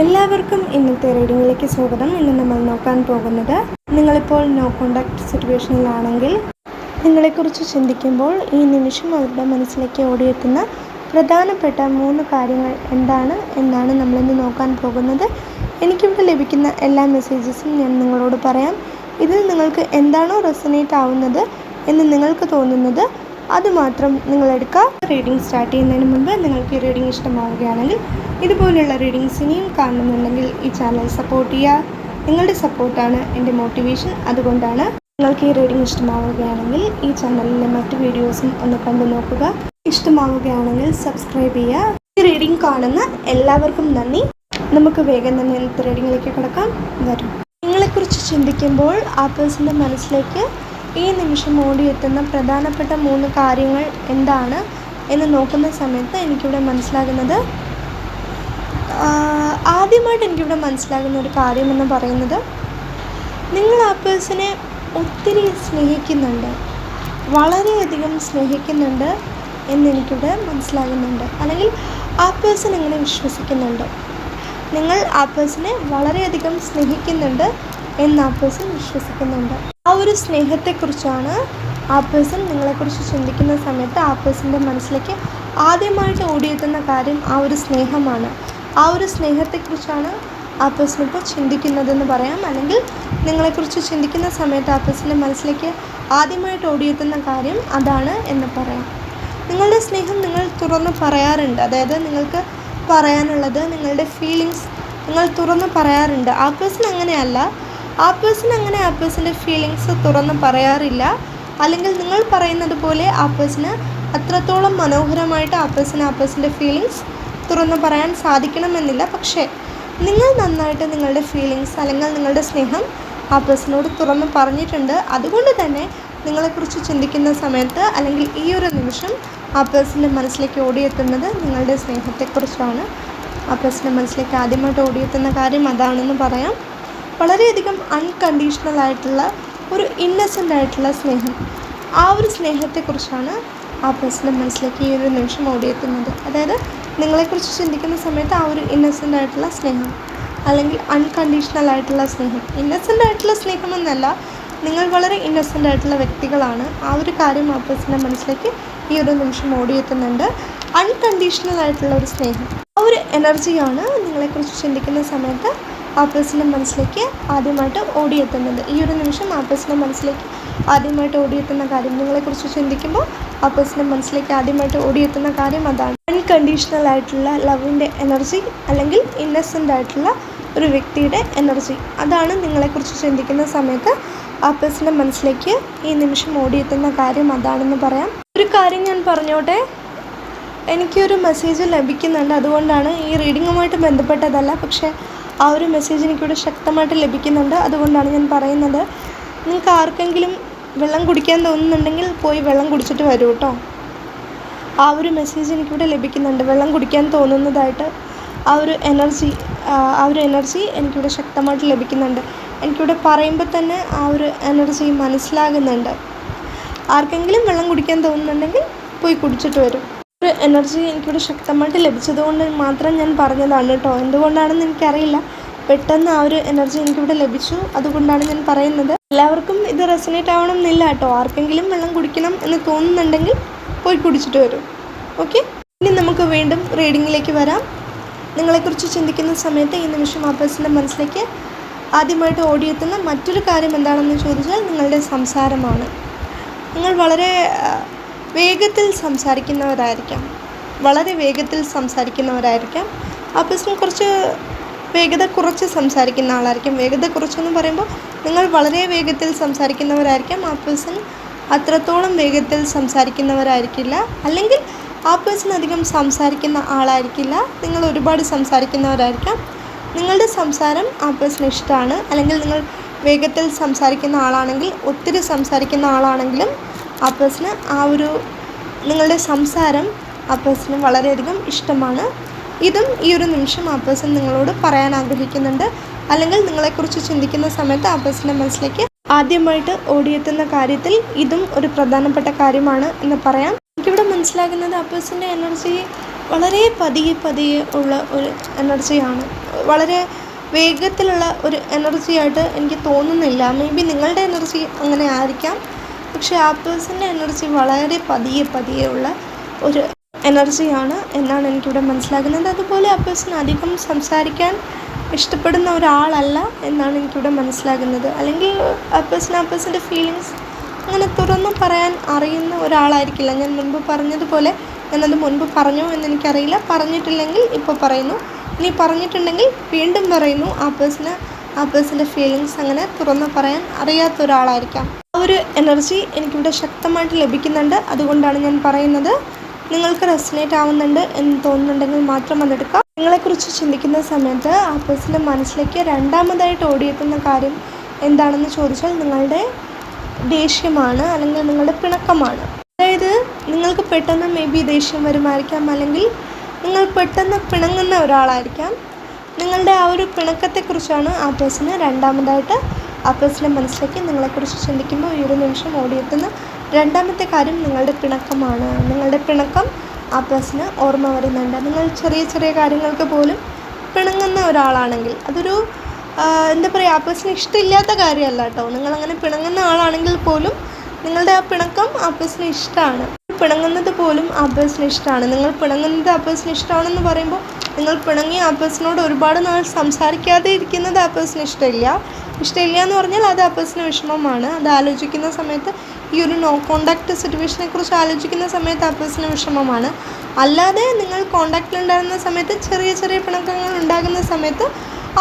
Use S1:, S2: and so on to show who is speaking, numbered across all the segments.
S1: എല്ലാവർക്കും ഇന്നത്തെ റീഡിങ്ങിലേക്ക് സ്വാഗതം. ഇന്ന് നമ്മൾ നോക്കാൻ പോകുന്നത് നിങ്ങളിപ്പോൾ നോ കോണ്ടാക്ട് സിറ്റുവേഷനിലാണെങ്കിൽ നിങ്ങളെക്കുറിച്ച് ചിന്തിക്കുമ്പോൾ ഈ നിമിഷം അവരുടെ മനസ്സിലേക്ക് ഓടിയെത്തുന്ന പ്രധാനപ്പെട്ട മൂന്ന് കാര്യങ്ങൾ എന്താണ് എന്നാണ് നമ്മളിന്ന് നോക്കാൻ പോകുന്നത്. എനിക്കിവിടെ ലഭിക്കുന്ന എല്ലാ മെസ്സേജസും ഞാൻ നിങ്ങളോട് പറയാം. ഇതിൽ നിങ്ങൾക്ക് എന്താണോ റെസനേറ്റ് ആവുന്നത് എന്ന് നിങ്ങൾക്ക് തോന്നുന്നത് അതുമാത്രം നിങ്ങൾ എടുക്കുക റീഡിംഗ് സ്റ്റാർട്ട് ചെയ്യുന്നതിന് മുമ്പ് നിങ്ങൾക്ക് ഈ റീഡിംഗ് ഇഷ്ടമാവുകയാണെങ്കിൽ ഇതുപോലുള്ള റീഡിങ്സ് ഇനിയും കാണണമെന്നുണ്ടെങ്കിൽ ഈ ചാനൽ സപ്പോർട്ട് ചെയ്യുക. നിങ്ങളുടെ സപ്പോർട്ടാണ് എന്റെ മോട്ടിവേഷൻ അതുകൊണ്ടാണ് നിങ്ങൾക്ക് ഈ റീഡിംഗ് ഇഷ്ടമാവുകയാണെങ്കിൽ ഈ ചാനലിലെ മറ്റ് വീഡിയോസും ഒന്ന് കണ്ടു നോക്കുക. ഇഷ്ടമാവുകയാണെങ്കിൽ സബ്സ്ക്രൈബ് ചെയ്യുക. ഈ റീഡിംഗ് കാണുന്ന എല്ലാവർക്കും നന്ദി. നമുക്ക് വേഗം തന്നെ ഇന്നത്തെ റീഡിങ്ങിലേക്ക് കിടക്കാം. വരും. നിങ്ങളെക്കുറിച്ച് ചിന്തിക്കുമ്പോൾ ആ പേഴ്സന്റെ മനസ്സിലേക്ക് ഈ നിമിഷം ഓടിയെത്തുന്ന പ്രധാനപ്പെട്ട മൂന്ന് കാര്യങ്ങൾ എന്താണ് എന്ന് നോക്കുന്ന സമയത്ത് എനിക്കിവിടെ മനസ്സിലാകുന്നത് ആദ്യമായിട്ട് എനിക്കിവിടെ മനസ്സിലാകുന്ന ഒരു കാര്യമെന്ന് പറയുന്നത് നിങ്ങൾ ആ പേഴ്സണെ ഒത്തിരി സ്നേഹിക്കുന്നുണ്ട് വളരെയധികം സ്നേഹിക്കുന്നുണ്ട് എന്നെനിക്കിവിടെ മനസ്സിലാകുന്നുണ്ട്. അല്ലെങ്കിൽ ആ പേഴ്സൺ നിങ്ങളെ വിശ്വസിക്കുന്നുണ്ട്. നിങ്ങൾ ആ പേഴ്സണെ വളരെയധികം സ്നേഹിക്കുന്നുണ്ട് എന്ന് ആ പേഴ്സൺ വിശ്വസിക്കുന്നുണ്ട്. ആ ഒരു സ്നേഹത്തെക്കുറിച്ചാണ് ആ പേഴ്സൺ നിങ്ങളെക്കുറിച്ച് ചിന്തിക്കുന്ന സമയത്ത് ആ പേഴ്സന്റെ മനസ്സിലേക്ക് ആദ്യമായിട്ട് ഓടിയെത്തുന്ന കാര്യം ആ ഒരു സ്നേഹമാണ്. ആ ഒരു സ്നേഹത്തെക്കുറിച്ചാണ് ആ പേഴ്സൺ ഇപ്പോൾ ചിന്തിക്കുന്നതെന്ന് പറയാം. അല്ലെങ്കിൽ നിങ്ങളെക്കുറിച്ച് ചിന്തിക്കുന്ന സമയത്ത് ആ പേഴ്സന്റെ മനസ്സിലേക്ക് ആദ്യമായിട്ട് ഓടിയെത്തുന്ന കാര്യം അതാണ് എന്ന് പറയാം. നിങ്ങളുടെ സ്നേഹം നിങ്ങൾ തുറന്ന് പറയാറുണ്ട്. അതായത് നിങ്ങൾക്ക് പറയാനുള്ളത് നിങ്ങളുടെ ഫീലിങ്സ് നിങ്ങൾ തുറന്ന് പറയാറുണ്ട്. ആ പേഴ്സൺ അങ്ങനെയല്ല. ആ പേഴ്സൺ അങ്ങനെ ആ പേഴ്സന്റെ ഫീലിങ്സ് തുറന്ന് പറയാറില്ല. അല്ലെങ്കിൽ നിങ്ങൾ പറയുന്നത് പോലെ ആ പേഴ്സണ് അത്രത്തോളം മനോഹരമായിട്ട് ആ പേഴ്സൺ ആ പേഴ്സന്റെ ഫീലിങ്സ് തുറന്ന് പറയാൻ സാധിക്കണമെന്നില്ല. പക്ഷേ നിങ്ങൾ നന്നായിട്ട് നിങ്ങളുടെ ഫീലിങ്സ് അല്ലെങ്കിൽ നിങ്ങളുടെ സ്നേഹം ആ പേഴ്സണോട് തുറന്ന് പറഞ്ഞിട്ടുണ്ട്. അതുകൊണ്ട് തന്നെ നിങ്ങളെക്കുറിച്ച് ചിന്തിക്കുന്ന സമയത്ത് അല്ലെങ്കിൽ ഈ ഒരു നിമിഷം ആ പേഴ്സന്റെ മനസ്സിലേക്ക് ഓടിയെത്തുന്നത് നിങ്ങളുടെ സ്നേഹത്തെക്കുറിച്ചാണ്. ആ പേഴ്സന്റെ മനസ്സിലേക്ക് ആദ്യമായിട്ട് ഓടിയെത്തുന്ന കാര്യം അതാണെന്ന് പറയാം. വളരെയധികം അൺകണ്ടീഷണൽ ആയിട്ടുള്ള ഒരു ഇന്നസെന്റ് ആയിട്ടുള്ള സ്നേഹം. ആ ഒരു സ്നേഹത്തെക്കുറിച്ചാണ് ആ പേഴ്സന്റെ മനസ്സിലേക്ക് ഈ ഒരു നിമിഷം ഓടിയെത്തുന്നത്. അതായത് നിങ്ങളെക്കുറിച്ച് ചിന്തിക്കുന്ന സമയത്ത് ആ ഒരു ഇന്നസെന്റ് ആയിട്ടുള്ള സ്നേഹം അല്ലെങ്കിൽ അൺകണ്ടീഷണൽ ആയിട്ടുള്ള സ്നേഹം. ഇന്നസെന്റ് ആയിട്ടുള്ള സ്നേഹം എന്നല്ല നിങ്ങൾ വളരെ ഇന്നസെന്റ് ആയിട്ടുള്ള വ്യക്തികളാണ്. ആ ഒരു കാര്യം ആ പേഴ്സന്റെ മനസ്സിലേക്ക് ഈ ഒരു നിമിഷം ഓടിയെത്തുന്നുണ്ട് അൺകണ്ടീഷണൽ ആയിട്ടുള്ള ഒരു സ്നേഹം. ആ ഒരു എനർജിയാണ് നിങ്ങളെക്കുറിച്ച് ചിന്തിക്കുന്ന സമയത്ത് ആ പേഴ്സന്റെ മനസ്സിലേക്ക് ആദ്യമായിട്ട് ഓടിയെത്തുന്നത്. ഈ ഒരു നിമിഷം ആപ്പിൾസിന്റെ മനസ്സിലേക്ക് ആദ്യമായിട്ട് ഓടിയെത്തുന്ന കാര്യം നിങ്ങളെക്കുറിച്ച് ചിന്തിക്കുമ്പോൾ ആപ്പിൾസിന്റെ മനസ്സിലേക്ക് ആദ്യമായിട്ട് ഓടിയെത്തുന്ന കാര്യം അതാണ്. അൺകണ്ടീഷണൽ ആയിട്ടുള്ള ലവിന്റെ എനർജി അല്ലെങ്കിൽ ഇന്നസെന്റ് ആയിട്ടുള്ള ഒരു വ്യക്തിയുടെ എനർജി അതാണ് നിങ്ങളെക്കുറിച്ച് ചിന്തിക്കുന്ന സമയത്ത് ആ പേഴ്സന്റെ മനസ്സിലേക്ക് ഈ നിമിഷം ഓടിയെത്തുന്ന കാര്യം അതാണെന്ന് പറയാം. ഒരു കാര്യം ഞാൻ പറഞ്ഞോട്ടെ? എനിക്കൊരു മെസ്സേജ് ലഭിക്കുന്നുണ്ട്. അതുകൊണ്ടാണ് ഈ റീഡിങ്ങുമായിട്ട് ബന്ധപ്പെട്ടതല്ല. പക്ഷേ ആ ഒരു മെസ്സേജ് എനിക്കിവിടെ ശക്തമായിട്ട് ലഭിക്കുന്നുണ്ട്. അതുകൊണ്ടാണ് ഞാൻ പറയുന്നത്. നിങ്ങൾക്ക് ആർക്കെങ്കിലും വെള്ളം കുടിക്കാൻ തോന്നുന്നുണ്ടെങ്കിൽ പോയി വെള്ളം കുടിച്ചിട്ട് വരൂ കേട്ടോ. ആ ഒരു മെസ്സേജ് എനിക്കിവിടെ ലഭിക്കുന്നുണ്ട്. വെള്ളം കുടിക്കാൻ തോന്നുന്നതായിട്ട് ആ ഒരു എനർജി ആ ഒരു എനർജി എനിക്കിവിടെ ശക്തമായിട്ട് ലഭിക്കുന്നുണ്ട്. എനിക്കിവിടെ പറയുമ്പോൾ തന്നെ ആ ഒരു എനർജി മനസ്സിലാകുന്നുണ്ട്. ആർക്കെങ്കിലും വെള്ളം കുടിക്കാൻ തോന്നുന്നുണ്ടെങ്കിൽ പോയി കുടിച്ചിട്ട് വരും. ഒരു എനർജി എനിക്കിവിടെ ശക്തമായിട്ട് ലഭിച്ചതുകൊണ്ട് മാത്രം ഞാൻ പറഞ്ഞതാണ് കേട്ടോ. എന്തുകൊണ്ടാണെന്ന് എനിക്കറിയില്ല. പെട്ടെന്ന് ആ ഒരു എനർജി എനിക്കിവിടെ ലഭിച്ചു. അതുകൊണ്ടാണ് ഞാൻ പറയുന്നത്. എല്ലാവർക്കും ഇത് റെസനേറ്റ് ആവണം എന്നില്ല കേട്ടോ. ആർക്കെങ്കിലും വെള്ളം കുടിക്കണം എന്ന് തോന്നുന്നുണ്ടെങ്കിൽ പോയി കുടിച്ചിട്ട് വരും. ഓക്കെ? ഇനി നമുക്ക് വീണ്ടും റീഡിങ്ങിലേക്ക് വരാം. നിങ്ങളെക്കുറിച്ച് ചിന്തിക്കുന്ന സമയത്ത് ഈ നിമിഷം ആ പേഴ്സന്റെ മനസ്സിലേക്ക് ആദ്യമായിട്ട് ഓടിയെത്തുന്ന മറ്റൊരു കാര്യം എന്താണെന്ന് ചോദിച്ചാൽ നിങ്ങളുടെ സംസാരമാണ്. നിങ്ങൾ വളരെ വേഗത്തിൽ സംസാരിക്കുന്നവരായിരിക്കാം. വളരെ വേഗത്തിൽ സംസാരിക്കുന്നവരായിരിക്കാം. ആ പേഴ്സൺ കുറച്ച് വേഗത കുറച്ച് സംസാരിക്കുന്ന ആളായിരിക്കും. വേഗത കുറച്ചെന്ന് പറയുമ്പോൾ നിങ്ങൾ വളരെ വേഗത്തിൽ സംസാരിക്കുന്നവരായിരിക്കാം. ആ പേഴ്സൺ അത്രത്തോളം വേഗത്തിൽ സംസാരിക്കുന്നവരായിരിക്കില്ല. അല്ലെങ്കിൽ ആ പേഴ്സൺ അധികം സംസാരിക്കുന്ന ആളായിരിക്കില്ല. നിങ്ങൾ ഒരുപാട് സംസാരിക്കുന്നവരായിരിക്കാം. നിങ്ങളുടെ സംസാരം ആ പേഴ്സൺ ഇഷ്ടമാണ് അല്ലെങ്കിൽ നിങ്ങൾ വേഗത്തിൽ സംസാരിക്കുന്ന ആളാണെങ്കിൽ ഒത്തിരി സംസാരിക്കുന്ന ആളാണെങ്കിലും ആ പേഴ്സണ് ആ ഒരു നിങ്ങളുടെ സംസാരം ആ പേഴ്സണ് വളരെയധികം ഇഷ്ടമാണ്. ഇതും ഈ ഒരു നിമിഷം ആ പേഴ്സൺ നിങ്ങളോട് പറയാൻ ആഗ്രഹിക്കുന്നുണ്ട്. അല്ലെങ്കിൽ നിങ്ങളെക്കുറിച്ച് ചിന്തിക്കുന്ന സമയത്ത് ആ മനസ്സിലേക്ക് ആദ്യമായിട്ട് ഓടിയെത്തുന്ന കാര്യത്തിൽ ഇതും ഒരു പ്രധാനപ്പെട്ട കാര്യമാണ് എന്ന് പറയാം. എനിക്കിവിടെ മനസ്സിലാകുന്നത് ആ പേഴ്സന്റെ എനർജി വളരെ പതിയെ പതിയെ ഉള്ള ഒരു എനർജിയാണ്. വളരെ വേഗത്തിലുള്ള ഒരു എനർജിയായിട്ട് എനിക്ക് തോന്നുന്നില്ല. മേ ബി നിങ്ങളുടെ എനർജി അങ്ങനെ ആയിരിക്കാം. പക്ഷേ ആ പേഴ്സന്റെ എനർജി വളരെ പതിയെ പതിയെ ഉള്ള ഒരു എനർജിയാണ് എന്നാണ് എനിക്കിവിടെ മനസ്സിലാകുന്നത്. അതുപോലെ ആ പേഴ്സൺ അധികം സംസാരിക്കാൻ ഇഷ്ടപ്പെടുന്ന ഒരാളല്ല എന്നാണ് എനിക്കിവിടെ മനസ്സിലാകുന്നത്. അല്ലെങ്കിൽ ആ പേഴ്സൺ ആ പേഴ്സന്റെ ഫീലിങ്സ് അങ്ങനെ തുറന്നു പറയാൻ അറിയുന്ന ഒരാളായിരിക്കില്ല. ഞാൻ മുൻപ് പറഞ്ഞതുപോലെ ഞാനത് മുൻപ് പറഞ്ഞോ എന്ന് എനിക്കറിയില്ല പറഞ്ഞിട്ടില്ലെങ്കിൽ ഇപ്പോൾ പറയുന്നു. ഇനി പറഞ്ഞിട്ടുണ്ടെങ്കിൽ വീണ്ടും പറയുന്നു. ആ പേഴ്സണ് ആ പേഴ്സന്റെ ഫീലിങ്സ് അങ്ങനെ തുറന്നു പറയാൻ അറിയാത്ത ഒരാളായിരിക്കാം. ഒരു എനർജി എനിക്കിവിടെ ശക്തമായിട്ട് ലഭിക്കുന്നുണ്ട്. അതുകൊണ്ടാണ് ഞാൻ പറയുന്നത്. നിങ്ങൾക്ക് റെസിനേറ്റ് ആവുന്നുണ്ട് എന്ന് തോന്നുന്നുണ്ടെങ്കിൽ മാത്രം അതെടുക്കാം നിങ്ങളെക്കുറിച്ച് ചിന്തിക്കുന്ന സമയത്ത് ആ പേഴ്സന്റെ മനസ്സിലേക്ക് രണ്ടാമതായിട്ട് ഓടിയെത്തുന്ന കാര്യം എന്താണെന്ന് ചോദിച്ചാൽ നിങ്ങളുടെ ദേഷ്യമാണ് അല്ലെങ്കിൽ നിങ്ങളുടെ പിണക്കമാണ്. അതായത് നിങ്ങൾക്ക് പെട്ടെന്ന് മേ ബി ദേഷ്യം വരുമായിരിക്കാം അല്ലെങ്കിൽ നിങ്ങൾ പെട്ടെന്ന് പിണങ്ങുന്ന ഒരാളായിരിക്കാം. നിങ്ങളുടെ ആ ഒരു പിണക്കത്തെക്കുറിച്ചാണ് ആ പേഴ്സണ് രണ്ടാമതായിട്ട് ആ പേഴ്സന്റെ മനസ്സിലേക്ക് നിങ്ങളെക്കുറിച്ച് ചിന്തിക്കുമ്പോൾ ഈ ഒരു നിമിഷം ഓടിയെത്തുന്ന രണ്ടാമത്തെ കാര്യം നിങ്ങളുടെ പിണക്കമാണ്. നിങ്ങളുടെ പിണക്കം ആ പേഴ്സണ് ഓർമ്മ വരുന്നുണ്ട്. നിങ്ങൾ ചെറിയ ചെറിയ കാര്യങ്ങൾക്ക് പോലും പിണങ്ങുന്ന ഒരാളാണെങ്കിൽ അതൊരു എന്താ പറയുക ആ പേഴ്സണ് ഇഷ്ടമില്ലാത്ത കാര്യമല്ല കേട്ടോ. നിങ്ങളങ്ങനെ പിണങ്ങുന്ന ആളാണെങ്കിൽ പോലും നിങ്ങളുടെ ആ പിണക്കം ആ പേഴ്സണ് ഇഷ്ടമാണ്. പിണങ്ങുന്നത് പോലും ആ പേഴ്സണ് ഇഷ്ടമാണ്. നിങ്ങൾ പിണങ്ങുന്നത് ആ പേഴ്സണ് ഇഷ്ടമാണെന്ന് പറയുമ്പോൾ നിങ്ങൾ പിണങ്ങി ആ പേഴ്സണോട് ഒരുപാട് നാൾ സംസാരിക്കാതെ ഇരിക്കുന്നത് ആ പേഴ്സണ് ഇഷ്ടമില്ല. ഇഷ്ടമില്ല എന്ന് പറഞ്ഞാൽ അത് ആ പേഴ്സണ് വിഷമമാണ്. അത് ആലോചിക്കുന്ന സമയത്ത് ഈ ഒരു നോ കോണ്ടാക്ട് സിറ്റുവേഷനെ കുറിച്ച് ആലോചിക്കുന്ന സമയത്ത് ആ പേഴ്സണ് വിഷമമാണ്. അല്ലാതെ നിങ്ങൾ കോണ്ടാക്റ്റിലുണ്ടായിരുന്ന സമയത്ത് ചെറിയ ചെറിയ പിണക്കങ്ങൾ ഉണ്ടാകുന്ന സമയത്ത്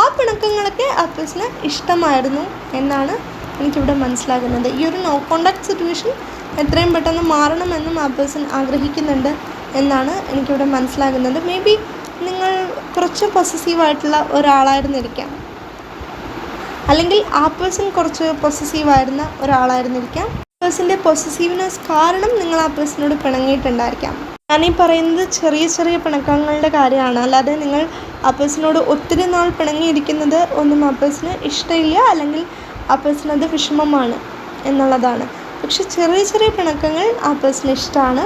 S1: ആ പിണക്കങ്ങളൊക്കെ ആ പേഴ്സണ് ഇഷ്ടമായിരുന്നു എന്നാണ് എനിക്കിവിടെ മനസ്സിലാകുന്നത്. ഈ ഒരു നോ കോണ്ടാക്ട് സിറ്റുവേഷൻ എത്രയും പെട്ടെന്ന് മാറണമെന്നും ആ പേഴ്സൺ ആഗ്രഹിക്കുന്നുണ്ട് എന്നാണ് എനിക്കിവിടെ മനസ്സിലാകുന്നത്. മേ ബി നിങ്ങൾ കുറച്ച് പൊസസീവായിട്ടുള്ള ഒരാളായിരുന്നിരിക്കാം. അല്ലെങ്കിൽ ആ പേഴ്സൺ കുറച്ച് പൊസസീവായിരുന്ന ഒരാളായിരുന്നിരിക്കാം. പേഴ്സന്റെ പൊസസീവ്നെസ് കാരണം നിങ്ങൾ ആ പേഴ്സണോട് പിണങ്ങിയിട്ടുണ്ടായിരിക്കാം. ഞാനീ പറയുന്നത് ചെറിയ ചെറിയ പിണക്കങ്ങളുടെ കാര്യമാണ്. അല്ലാതെ നിങ്ങൾ ആ പേഴ്സണോട് ഒത്തിരി നാൾ പിണങ്ങിയിരിക്കുന്നത് ഒന്നും ആ പേഴ്സണ് ഇഷ്ടമില്ല അല്ലെങ്കിൽ ആ പേഴ്സൺ അത് വിഷമമാണ് എന്നുള്ളതാണ്. പക്ഷെ ചെറിയ ചെറിയ പിണക്കങ്ങൾ ആ പേഴ്സണ് ഇഷ്ടമാണ്.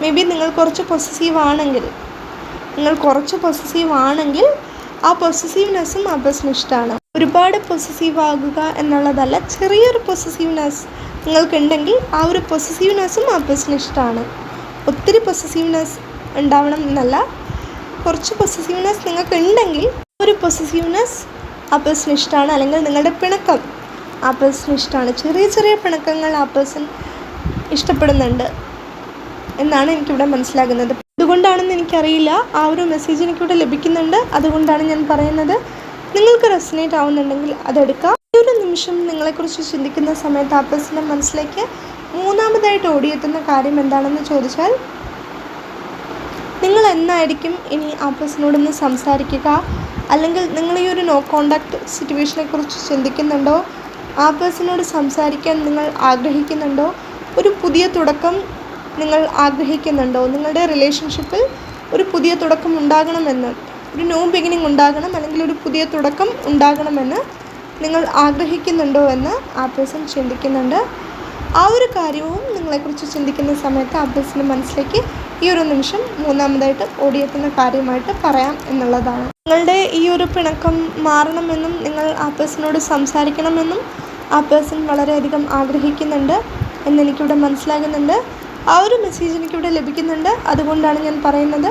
S1: മേ ബി നിങ്ങൾ കുറച്ച് പൊസസീവ് ആണെങ്കിൽ നിങ്ങൾ കുറച്ച് പൊസസീവ് ആണെങ്കിൽ ആ പൊസസീവ്നെസ്സും ആ പേഴ്സന് ഇഷ്ടമാണ്. ഒരുപാട് പൊസസീവ് ആകുക എന്നുള്ളതല്ല ചെറിയൊരു പൊസസീവ്നെസ് നിങ്ങൾക്കുണ്ടെങ്കിൽ ആ ഒരു പൊസസീവ്നെസ്സും ആ ഇഷ്ടമാണ്. ഒത്തിരി പൊസസീവ്നെസ് ഉണ്ടാവണം എന്നല്ല കുറച്ച് പൊസസീവ്നെസ് നിങ്ങൾക്ക് ഉണ്ടെങ്കിൽ ഒരു പൊസസീവ്നെസ് ഇഷ്ടമാണ് അല്ലെങ്കിൽ നിങ്ങളുടെ പിണക്കം ആ പേഴ്സൺ ഇഷ്ടമാണ്. ചെറിയ ചെറിയ പിണക്കങ്ങൾ ആ പേഴ്സൺ ഇഷ്ടപ്പെടുന്നുണ്ട് എന്നാണ് എനിക്കിവിടെ മനസ്സിലാകുന്നത്. അതുകൊണ്ടാണെന്ന് എനിക്കറിയില്ല ആ ഒരു മെസ്സേജ് എനിക്കിവിടെ ലഭിക്കുന്നുണ്ട്. അതുകൊണ്ടാണ് ഞാൻ പറയുന്നത്. നിങ്ങൾക്ക് റെസിനേറ്റ് ആവുന്നുണ്ടെങ്കിൽ അതെടുക്കാം. ഈ ഒരു നിമിഷം നിങ്ങളെക്കുറിച്ച് ചിന്തിക്കുന്ന സമയത്ത് ആ പേഴ്സന്റെ മനസ്സിലേക്ക് മൂന്നാമതായിട്ട് ഓടിയെത്തുന്ന കാര്യം എന്താണെന്ന് ചോദിച്ചാൽ നിങ്ങൾ എന്നായിരിക്കും ഇനി ആ പേഴ്സണോടൊന്ന് സംസാരിക്കുക? അല്ലെങ്കിൽ നിങ്ങൾ ഈ ഒരു നോ കോണ്ടാക്ട് സിറ്റുവേഷനെ കുറിച്ച് ചിന്തിക്കുന്നുണ്ടോ? ആ പേഴ്സണോട് സംസാരിക്കാൻ നിങ്ങൾ ആഗ്രഹിക്കുന്നുണ്ടോ? ഒരു പുതിയ തുടക്കം നിങ്ങൾ ആഗ്രഹിക്കുന്നുണ്ടോ? നിങ്ങളുടെ റിലേഷൻഷിപ്പിൽ ഒരു പുതിയ തുടക്കം ഉണ്ടാകണമെന്ന് ഒരു ന്യൂ ബിഗിനിങ് ഉണ്ടാകണം അല്ലെങ്കിൽ ഒരു പുതിയ തുടക്കം ഉണ്ടാകണമെന്ന് നിങ്ങൾ ആഗ്രഹിക്കുന്നുണ്ടോ എന്ന് ആ പേഴ്സൺ ചിന്തിക്കുന്നുണ്ട്. ആ ഒരു കാര്യവും നിങ്ങളെക്കുറിച്ച് ചിന്തിക്കുന്ന സമയത്ത് ആ പേഴ്സന്റെ മനസ്സിലേക്ക് ഈ ഒരു നിമിഷം മൂന്നാമതായിട്ട് ഓടിയെത്തുന്ന കാര്യമായിട്ട് പറയാം എന്നുള്ളതാണ്. നിങ്ങളുടെ ഈ ഒരു പിണക്കം മാറണമെന്നും നിങ്ങൾ ആ പേഴ്സണോട് സംസാരിക്കണമെന്നും ആ പേഴ്സൺ വളരെയധികം ആഗ്രഹിക്കുന്നുണ്ട് എന്നെനിക്കിവിടെ മനസ്സിലാകുന്നുണ്ട്. ആ ഒരു മെസ്സേജ് എനിക്കിവിടെ ലഭിക്കുന്നുണ്ട്. അതുകൊണ്ടാണ് ഞാൻ പറയുന്നത്.